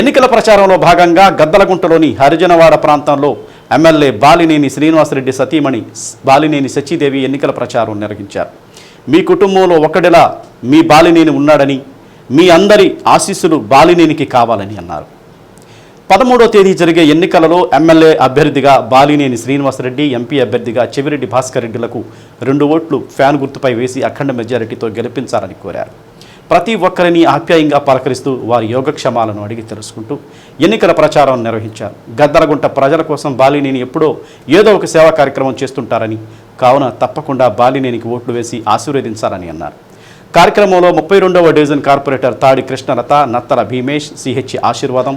ఎన్నికల ప్రచారంలో భాగంగా గద్దలగుంటలోని హరిజనవాడ ప్రాంతంలో ఎమ్మెల్యే బాలినేని శ్రీనివాసరెడ్డి సతీమణి బాలినేని సచ్చిదేవి ఎన్నికల ప్రచారం నిర్వహించారు. మీ కుటుంబంలో ఒకడిలా మీ బాలినేని ఉన్నాడని మీ అందరి ఆశీస్సులు బాలినేనికి కావాలని అన్నారు. పదమూడో తేదీ జరిగే ఎన్నికలలో ఎమ్మెల్యే అభ్యర్థిగా బాలినేని శ్రీనివాసరెడ్డి ఎంపీ అభ్యర్థిగా చెవిరెడ్డి భాస్కర్ రెడ్డిలకు రెండు ఓట్లు ఫ్యాన్ గుర్తుపై వేసి అఖండ మెజారిటీతో గెలిపించాలని కోరారు. ప్రతి ఒక్కరిని ఆప్యాయంగా పలకరిస్తూ వారి యోగక్షమాలను అడిగి తెలుసుకుంటూ ఎన్నికల ప్రచారం నిర్వహించారు. గద్దరగుంట ప్రజల కోసం బాలినేని ఎప్పుడో ఏదో ఒక సేవా కార్యక్రమం చేస్తుంటారని కావున తప్పకుండా బాలినేనికి ఓట్లు వేసి ఆశీర్వదించాలని అన్నారు. కార్యక్రమంలో ముప్పై రెండవ డివిజన్ కార్పొరేటర్ తాడి కృష్ణలత నత్తల భీమేష్ సిహెచ్ ఆశీర్వాదం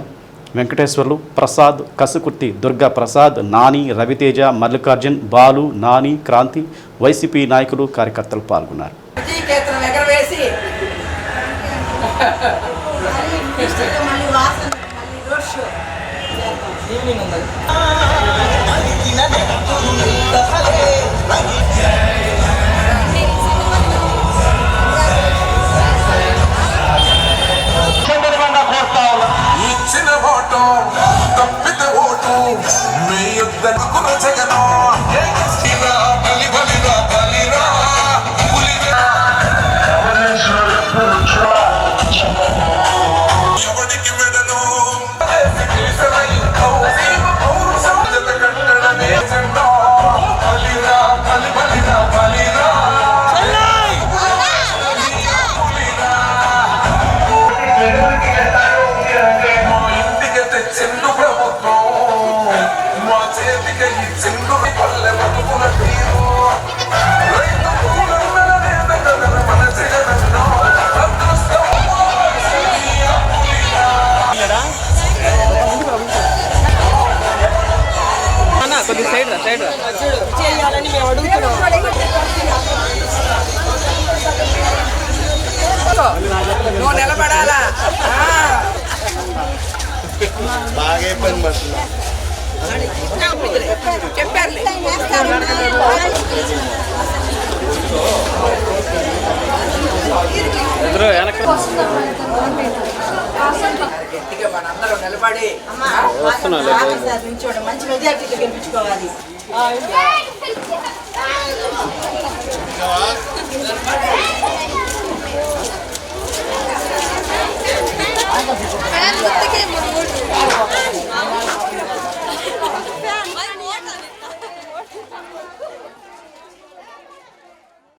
వెంకటేశ్వర్లు ప్రసాద్ కసుకుర్తి దుర్గా ప్రసాద్ నాని రవితేజ మల్లికార్జున్ బాలు నాని క్రాంతి వైసీపీ నాయకులు కార్యకర్తలు పాల్గొన్నారు. కేత్రం ఎగరవేసి మన జగనన్నో అదృష్టం వారసుడియా పులియా. చేయాలని మేము అడుగుతున్నాం నువ్వు నిలబడాలా చెప్పారులే గట్టిగా మనందరూ నిలబడి. మంచి మెజార్టీతో గెలిపించుకోవాలి. ఆ